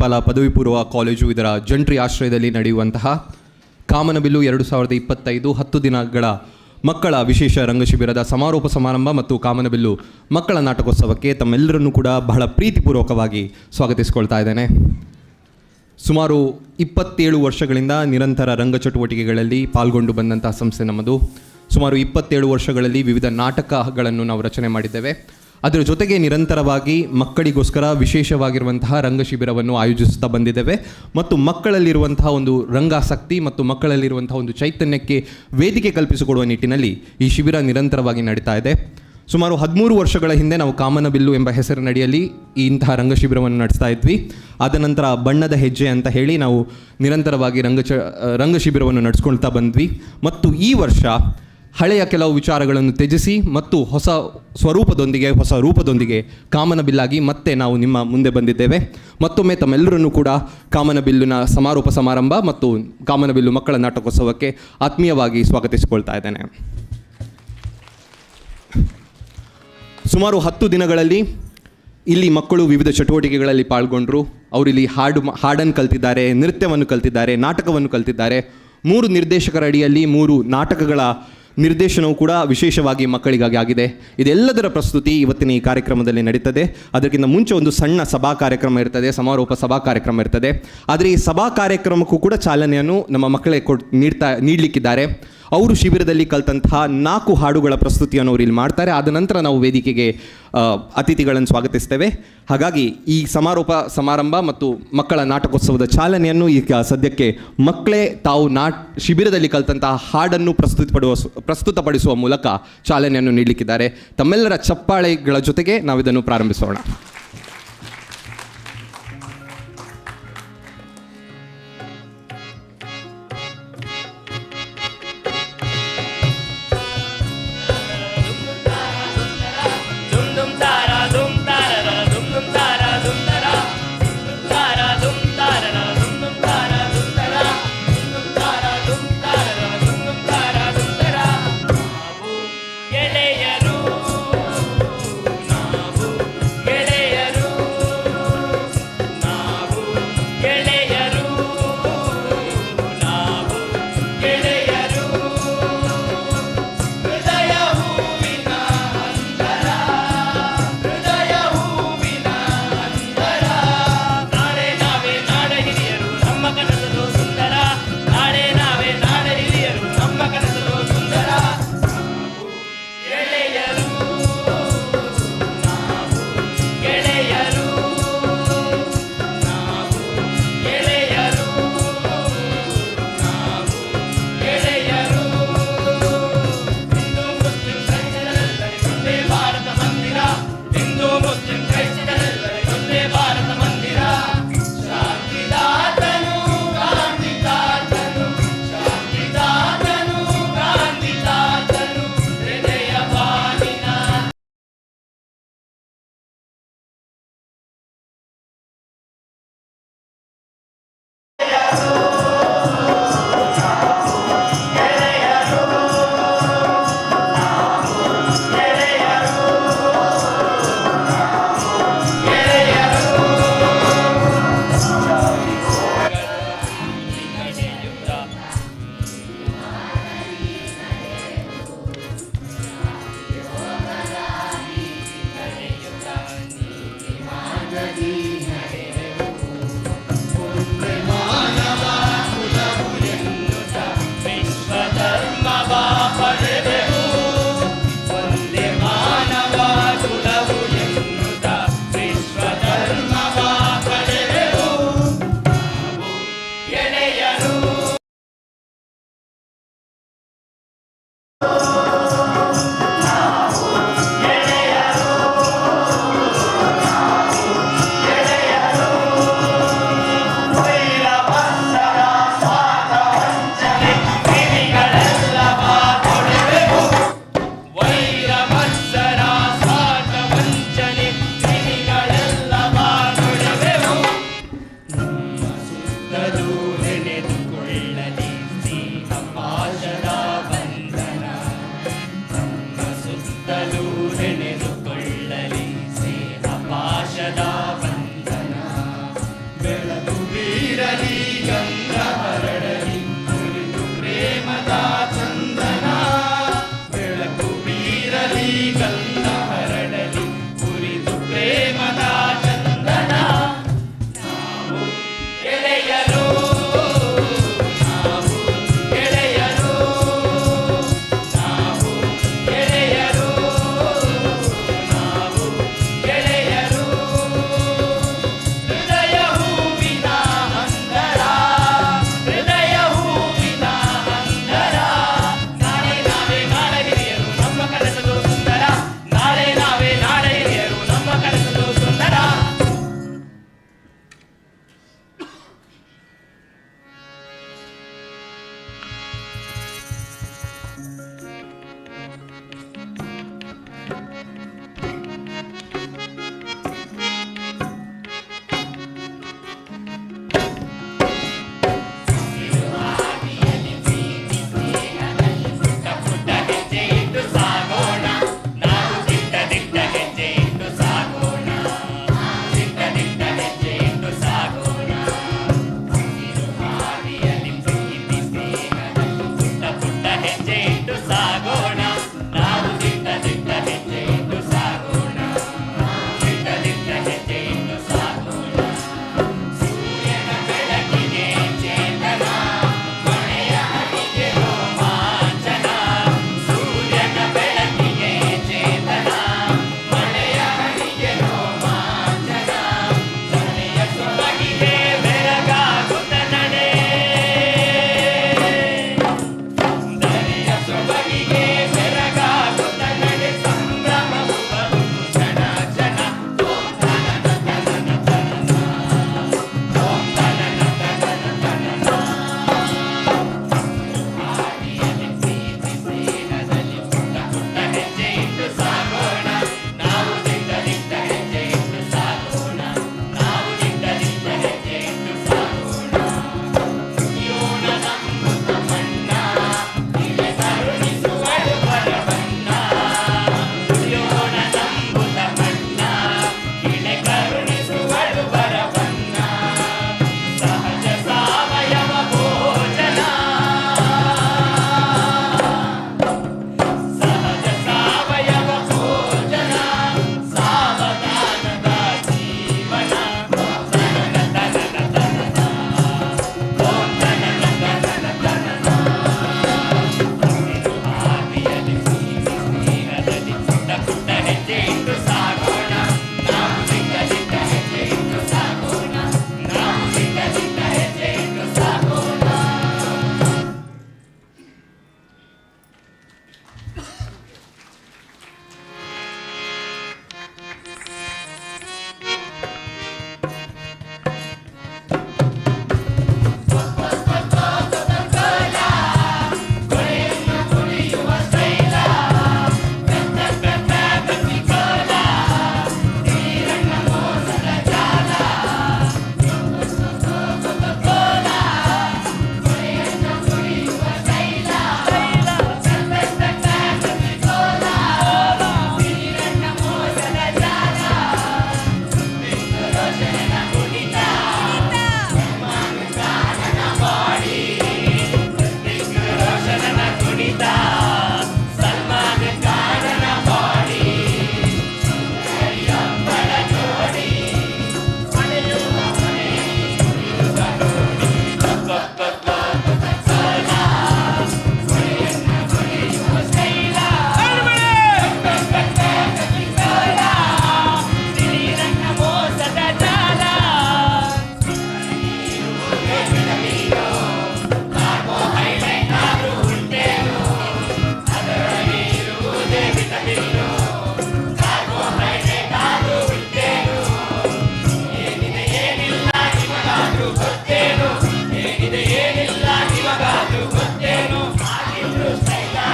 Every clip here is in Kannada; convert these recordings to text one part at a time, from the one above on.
ಮಣಿಪಾಲ ಪದವಿ ಪೂರ್ವ ಕಾಲೇಜು ಇದರ ಜಂಟ್ರಿ ಆಶ್ರಯದಲ್ಲಿ ನಡೆಯುವಂತಹ ಕಾಮನಬಿಲ್ಲು ಎರಡು ಸಾವಿರದ ಇಪ್ಪತ್ತೈದು ಹತ್ತು ದಿನಗಳ ಮಕ್ಕಳ ವಿಶೇಷ ರಂಗಶಿಬಿರದ ಸಮಾರೋಪ ಸಮಾರಂಭ ಮತ್ತು ಕಾಮನಬಿಲ್ಲು ಮಕ್ಕಳ ನಾಟಕೋತ್ಸವಕ್ಕೆ ತಮ್ಮೆಲ್ಲರನ್ನೂ ಕೂಡ ಬಹಳ ಪ್ರೀತಿಪೂರ್ವಕವಾಗಿ ಸ್ವಾಗತಿಸಿಕೊಳ್ತಾ ಇದ್ದೇನೆ. ಸುಮಾರು ಇಪ್ಪತ್ತೇಳು ವರ್ಷಗಳಿಂದ ನಿರಂತರ ರಂಗ ಚಟುವಟಿಕೆಗಳಲ್ಲಿ ಪಾಲ್ಗೊಂಡು ಬಂದಂತಹ ಸಂಸ್ಥೆ ನಮ್ಮದು. ಸುಮಾರು ಇಪ್ಪತ್ತೇಳು ವರ್ಷಗಳಲ್ಲಿ ವಿವಿಧ ನಾಟಕಗಳನ್ನು ನಾವು ರಚನೆ ಮಾಡಿದ್ದೇವೆ. ಅದರ ಜೊತೆಗೆ ನಿರಂತರವಾಗಿ ಮಕ್ಕಳಿಗೋಸ್ಕರ ವಿಶೇಷವಾಗಿರುವಂತಹ ರಂಗ ಶಿಬಿರವನ್ನು ಆಯೋಜಿಸುತ್ತಾ ಬಂದಿದ್ದೇವೆ. ಮತ್ತು ಮಕ್ಕಳಲ್ಲಿರುವಂತಹ ಒಂದು ರಂಗಾಸಕ್ತಿ ಮತ್ತು ಮಕ್ಕಳಲ್ಲಿರುವಂತಹ ಒಂದು ಚೈತನ್ಯಕ್ಕೆ ವೇದಿಕೆ ಕಲ್ಪಿಸಿಕೊಡುವ ನಿಟ್ಟಿನಲ್ಲಿ ಈ ಶಿಬಿರ ನಿರಂತರವಾಗಿ ನಡೀತಾ ಇದೆ. ಸುಮಾರು ಹದಿಮೂರು ವರ್ಷಗಳ ಹಿಂದೆ ನಾವು ಕಾಮನಬಿಲ್ಲು ಎಂಬ ಹೆಸರಿನಡಿಯಲ್ಲಿ ಈ ಇಂತಹ ರಂಗ ಶಿಬಿರವನ್ನು ನಡೆಸ್ತಾ ಇದ್ವಿ. ಆದ ನಂತರ ಬಣ್ಣದ ಹೆಜ್ಜೆ ಅಂತ ಹೇಳಿ ನಾವು ನಿರಂತರವಾಗಿ ರಂಗ ರಂಗ ಶಿಬಿರವನ್ನು ನಡೆಸ್ಕೊಳ್ತಾ ಬಂದ್ವಿ. ಮತ್ತು ಈ ವರ್ಷ ಹಳೆಯ ಕೆಲವು ವಿಚಾರಗಳನ್ನು ತ್ಯಜಿಸಿ ಮತ್ತು ಹೊಸ ಸ್ವರೂಪದೊಂದಿಗೆ, ಹೊಸ ರೂಪದೊಂದಿಗೆ ಕಾಮನಬಿಲ್ಲಾಗಿ ಮತ್ತೆ ನಾವು ನಿಮ್ಮ ಮುಂದೆ ಬಂದಿದ್ದೇವೆ. ಮತ್ತೊಮ್ಮೆ ತಮ್ಮೆಲ್ಲರನ್ನೂ ಕೂಡ ಕಾಮನಬಿಲ್ಲಿನ ಸಮಾರೋಪ ಸಮಾರಂಭ ಮತ್ತು ಕಾಮನಬಿಲ್ಲು ಮಕ್ಕಳ ನಾಟಕೋತ್ಸವಕ್ಕೆ ಆತ್ಮೀಯವಾಗಿ ಸ್ವಾಗತಿಸಿಕೊಳ್ತಾ ಇದ್ದೇನೆ. ಸುಮಾರು ಹತ್ತು ದಿನಗಳಲ್ಲಿ ಇಲ್ಲಿ ಮಕ್ಕಳು ವಿವಿಧ ಚಟುವಟಿಕೆಗಳಲ್ಲಿ ಪಾಲ್ಗೊಂಡರು. ಅವರಿಲ್ಲಿ ಹಾಡು ಹಾಡನ್ನು ಕಲ್ತಿದ್ದಾರೆ, ನೃತ್ಯವನ್ನು ಕಲ್ತಿದ್ದಾರೆ, ನಾಟಕವನ್ನು ಕಲ್ತಿದ್ದಾರೆ. ಮೂರು ನಿರ್ದೇಶಕರ ಅಡಿಯಲ್ಲಿ ಮೂರು ನಾಟಕಗಳ ನಿರ್ದೇಶನವು ಕೂಡ ವಿಶೇಷವಾಗಿ ಮಕ್ಕಳಿಗಾಗಿ ಆಗಿದೆ. ಇದೆಲ್ಲದರ ಪ್ರಸ್ತುತಿ ಇವತ್ತಿನ ಈ ಕಾರ್ಯಕ್ರಮದಲ್ಲಿ ನಡೀತದೆ. ಅದಕ್ಕಿಂತ ಮುಂಚೆ ಒಂದು ಸಣ್ಣ ಸಭಾ ಕಾರ್ಯಕ್ರಮ ಇರ್ತದೆ, ಸಮಾರೋಪ ಸಭಾ ಕಾರ್ಯಕ್ರಮ ಇರ್ತದೆ. ಆದರೆ ಈ ಸಭಾ ಕಾರ್ಯಕ್ರಮಕ್ಕೂ ಕೂಡ ಚಾಲನೆಯನ್ನು ನಮ್ಮ ಮಕ್ಕಳೇ ಕೊಡ್, ನೀಡ್ತಾ, ನೀಡಲಿಕ್ಕಿದ್ದಾರೆ. ಅವರು ಶಿಬಿರದಲ್ಲಿ ಕಲ್ತಂತಹ ನಾಲ್ಕು ಹಾಡುಗಳ ಪ್ರಸ್ತುತಿಯನ್ನು ಅವರು ಇಲ್ಲಿ ಮಾಡ್ತಾರೆ. ಆದ ನಂತರ ನಾವು ವೇದಿಕೆಗೆ ಅತಿಥಿಗಳನ್ನು ಸ್ವಾಗತಿಸ್ತೇವೆ. ಹಾಗಾಗಿ ಈ ಸಮಾರೋಪ ಸಮಾರಂಭ ಮತ್ತು ಮಕ್ಕಳ ನಾಟಕೋತ್ಸವದ ಚಾಲನೆಯನ್ನು ಈಗ ಸದ್ಯಕ್ಕೆ ಮಕ್ಕಳೇ ತಾವು ನಾಟ್ ಶಿಬಿರದಲ್ಲಿ ಕಲ್ತಂತಹ ಹಾಡನ್ನು ಪ್ರಸ್ತುತಪಡುವ, ಪ್ರಸ್ತುತಪಡಿಸುವ ಮೂಲಕ ಚಾಲನೆಯನ್ನು ನೀಡಲಿಕ್ಕಿದ್ದಾರೆ. ತಮ್ಮೆಲ್ಲರ ಚಪ್ಪಾಳೆಗಳ ಜೊತೆಗೆ ನಾವು ಇದನ್ನು ಪ್ರಾರಂಭಿಸೋಣ.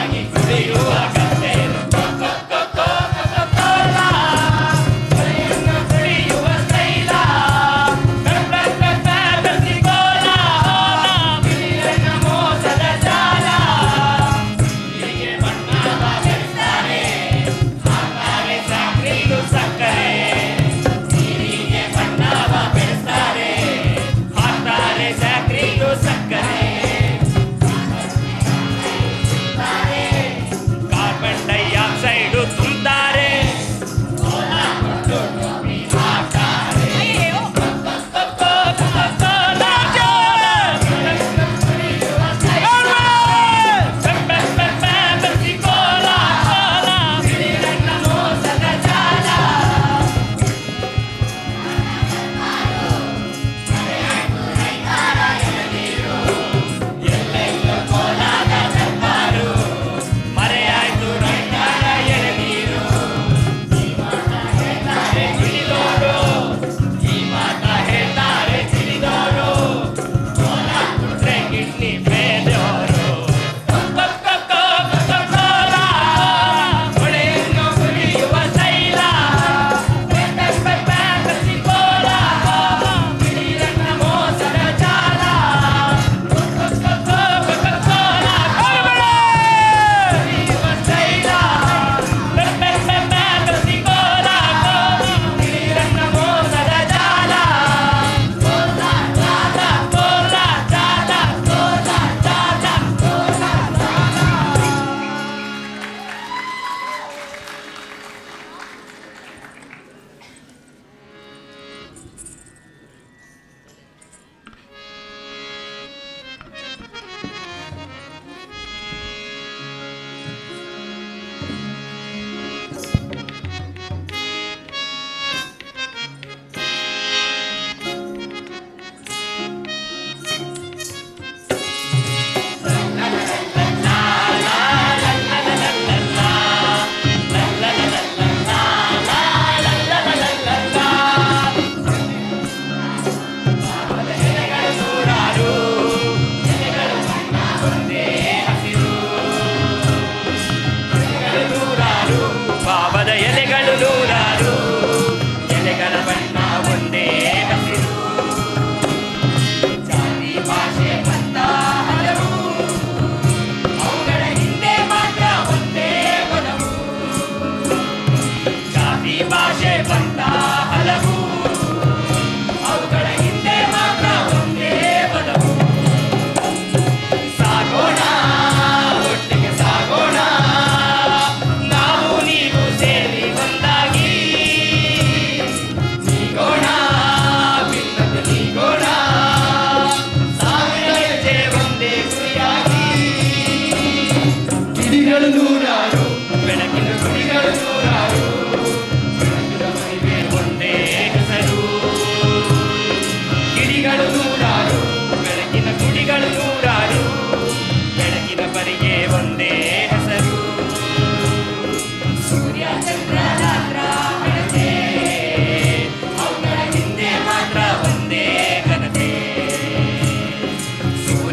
sangue, veio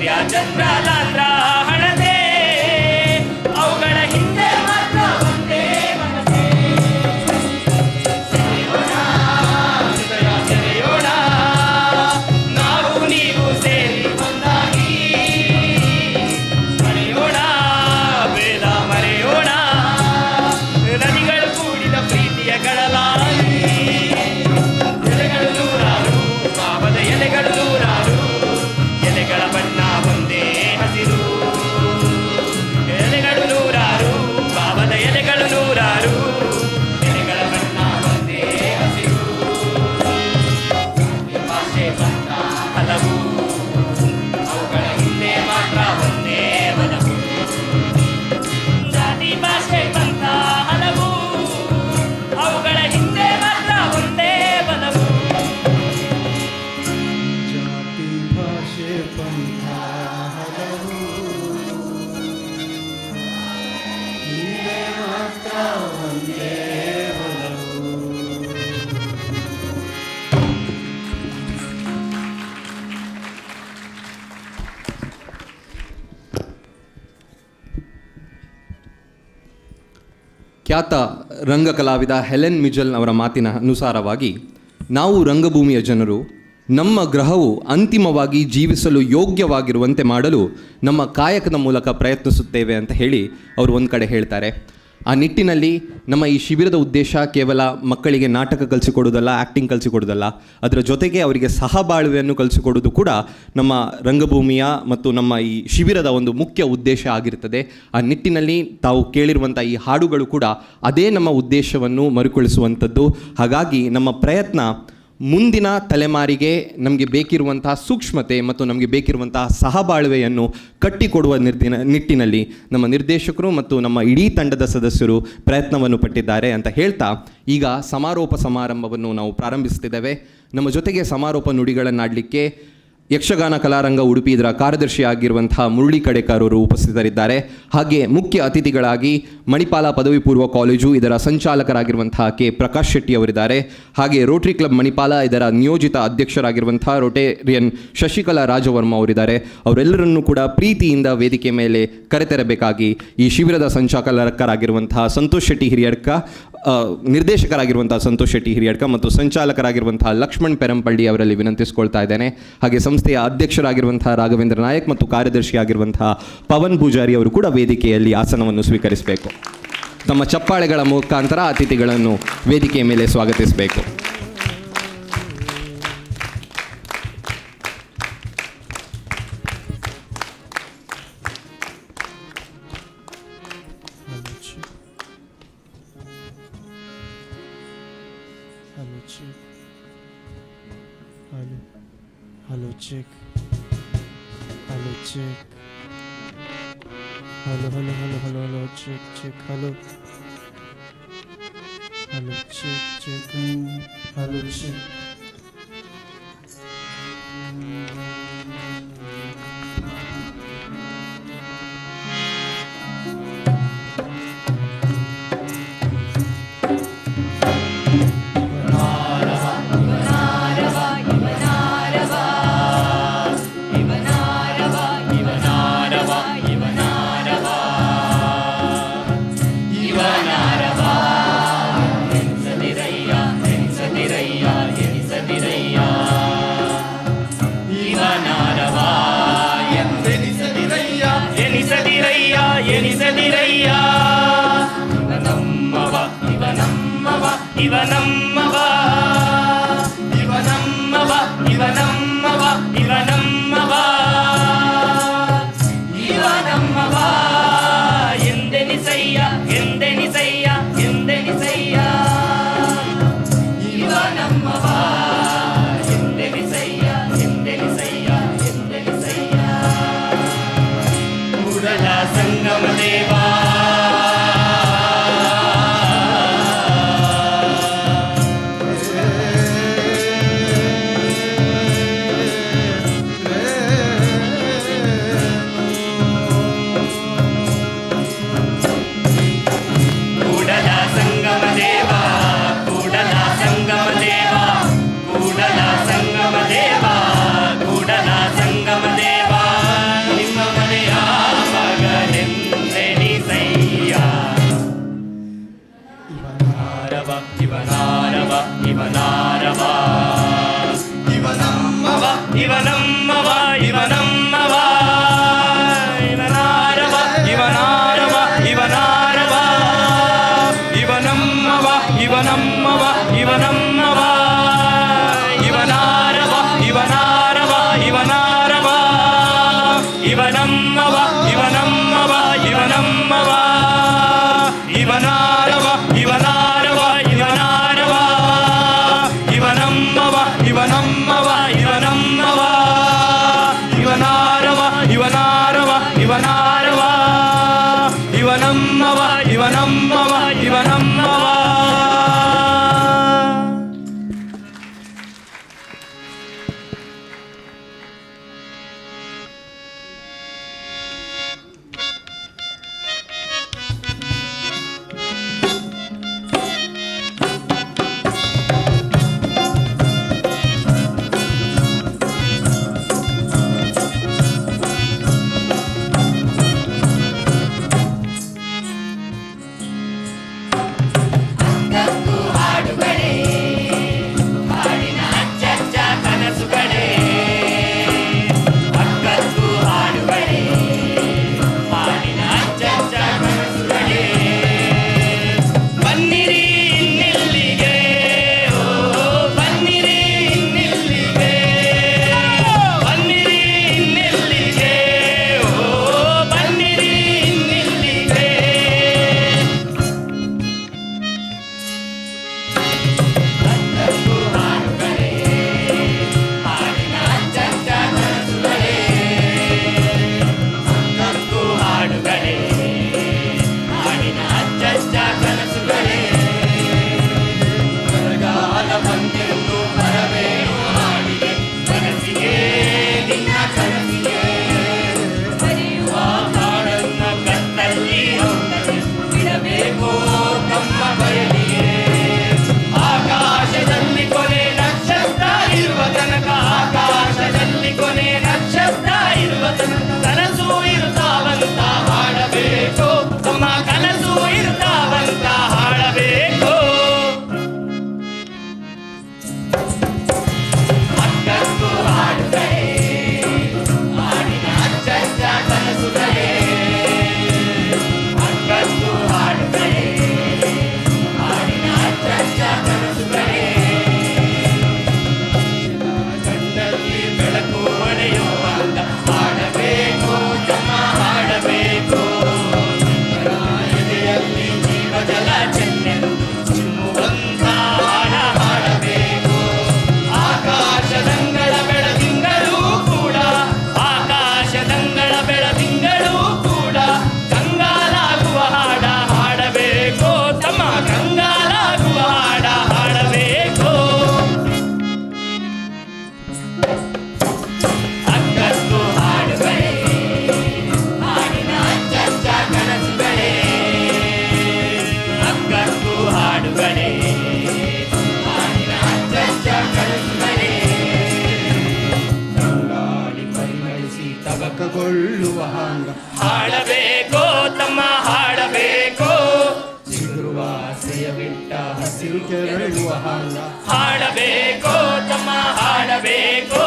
Ya tendrá la tra- ಖ್ಯಾತ ರಂಗ ಕಲಾವಿದ ಹೆಲೆನ್ ಮಿಜಲ್ ಅವರ ಮಾತಿನ ಅನುಸಾರವಾಗಿ, ನಾವು ರಂಗಭೂಮಿಯ ಜನರು ನಮ್ಮ ಗ್ರಹವು ಅಂತಿಮವಾಗಿ ಜೀವಿಸಲು ಯೋಗ್ಯವಾಗಿರುವಂತೆ ಮಾಡಲು ನಮ್ಮ ಕಾಯಕದ ಮೂಲಕ ಪ್ರಯತ್ನಿಸುತ್ತೇವೆ ಅಂತ ಹೇಳಿ ಅವರು ಒಂದು ಕಡೆ ಹೇಳ್ತಾರೆ. ಆ ನಿಟ್ಟಿನಲ್ಲಿ ನಮ್ಮ ಈ ಶಿಬಿರದ ಉದ್ದೇಶ ಕೇವಲ ಮಕ್ಕಳಿಗೆ ನಾಟಕ ಕಲಿಸಿಕೊಡೋದಲ್ಲ ಆ್ಯಕ್ಟಿಂಗ್ ಕಲಿಸಿಕೊಡೋದಲ್ಲ ಅದರ ಜೊತೆಗೆ ಅವರಿಗೆ ಸಹಬಾಳ್ವೆಯನ್ನು ಕಲಿಸಿಕೊಡೋದು ಕೂಡ ನಮ್ಮ ರಂಗಭೂಮಿಯ ಮತ್ತು ನಮ್ಮ ಈ ಶಿಬಿರದ ಒಂದು ಮುಖ್ಯ ಉದ್ದೇಶ ಆಗಿರ್ತದೆ. ಆ ನಿಟ್ಟಿನಲ್ಲಿ ತಾವು ಕೇಳಿರುವಂಥ ಈ ಹಾಡುಗಳು ಕೂಡ ಅದೇ ನಮ್ಮ ಉದ್ದೇಶವನ್ನು ಮರುಕಳಿಸುವಂಥದ್ದು. ಹಾಗಾಗಿ ನಮ್ಮ ಪ್ರಯತ್ನ ಮುಂದಿನ ತಲೆಮಾರಿಗೆ ನಮಗೆ ಬೇಕಿರುವಂತಹ ಸೂಕ್ಷ್ಮತೆ ಮತ್ತು ನಮಗೆ ಬೇಕಿರುವಂತಹ ಸಹಬಾಳ್ವೆಯನ್ನು ಕಟ್ಟಿಕೊಡುವ ನಿರ್ದಿನ ನಿಟ್ಟಿನಲ್ಲಿ ನಮ್ಮ ನಿರ್ದೇಶಕರು ಮತ್ತು ನಮ್ಮ ಇಡೀ ತಂಡದ ಸದಸ್ಯರು ಪ್ರಯತ್ನವನ್ನು ಪಟ್ಟಿದ್ದಾರೆ ಅಂತ ಹೇಳ್ತಾ ಈಗ ಸಮಾರೋಪ ಸಮಾರಂಭವನ್ನು ನಾವು ಪ್ರಾರಂಭಿಸ್ತಿದ್ದೇವೆ ನಮ್ಮ ಜೊತೆಗೆ ಸಮಾರೋಪ ನುಡಿಗಳನ್ನಾಡಲಿಕ್ಕೆ ಯಕ್ಷಗಾನ ಕಲಾರಂಗ ಉಡುಪಿ ಇದರ ಕಾರ್ಯದರ್ಶಿ ಮುರಳಿ ಕಡೆಕರ್ ಅವರು ಉಪಸ್ಥಿತರಿದ್ದಾರೆ. ಹಾಗೆ ಮುಖ್ಯ ಅತಿಥಿಗಳಾಗಿ ಮಣಿಪಾಲ ಪದವಿ ಪೂರ್ವ ಕಾಲೇಜು ಇದರ ಸಂಚಾಲಕರಾಗಿರುವಂತಹ ಕೆ. ಪ್ರಕಾಶ್ ಶೆಟ್ಟಿ ಅವರಿದ್ದಾರೆ. ಹಾಗೆ ರೋಟರಿ ಕ್ಲಬ್ ಮಣಿಪಾಲ ಇದರ ನಿಯೋಜಿತ ಅಧ್ಯಕ್ಷರಾಗಿರುವಂತಹ ರೋಟೇರಿಯನ್ ಶಶಿಕಲಾ ರಾಜವರ್ಮ ಅವರಿದ್ದಾರೆ. ಅವರೆಲ್ಲರನ್ನೂ ಕೂಡ ಪ್ರೀತಿಯಿಂದ ವೇದಿಕೆ ಮೇಲೆ ಕರೆತರಬೇಕಾಗಿ ಈ ಶಿಬಿರದ ಸಂಚಾಲಕರಾಗಿರುವಂತಹ ಸಂತೋಷ್ ಶೆಟ್ಟಿ ಹಿರಿಯಡ್ಕ ನಿರ್ದೇಶಕರಾಗಿರುವಂತಹ ಸಂತೋಷ್ ಶೆಟ್ಟಿ, ಹಿರಿಯಡ್ಕ ಮತ್ತು ಸಂಚಾಲಕರಾಗಿರುವಂತಹ ಲಕ್ಷ್ಮಣ್ ಪೆರಂಪಳ್ಳಿ ಅವರಲ್ಲಿ ವಿನಂತಿಸಿಕೊಳ್ತಾ ಇದ್ದೇನೆ. ಹಾಗೆ ಸಂಸ್ಥೆಯ ಅಧ್ಯಕ್ಷರಾಗಿರುವಂತಹ ರಾಘವೇಂದ್ರ ನಾಯಕ್ ಮತ್ತು ಕಾರ್ಯದರ್ಶಿಯಾಗಿರುವಂತಹ ಪವನ್ ಪೂಜಾರಿ ಅವರು ಕೂಡ ವೇದಿಕೆಯಲ್ಲಿ ಆಸನವನ್ನು ಸ್ವೀಕರಿಸಬೇಕು. ತಮ್ಮ ಚಪ್ಪಾಳೆಗಳ ಮುಖಾಂತರ ಅತಿಥಿಗಳನ್ನು ವೇದಿಕೆಯ ಮೇಲೆ ಸ್ವಾಗತಿಸಬೇಕು. Hello hello hello hello hello check check hello. Hello check check hello check ಬಿಟ್ಟ ಹಸಿರು ಕೆರಳುವ ಹಾಂಗ ಹಾಡಬೇಕು ತಮ್ಮ ಹಾಡಬೇಕು.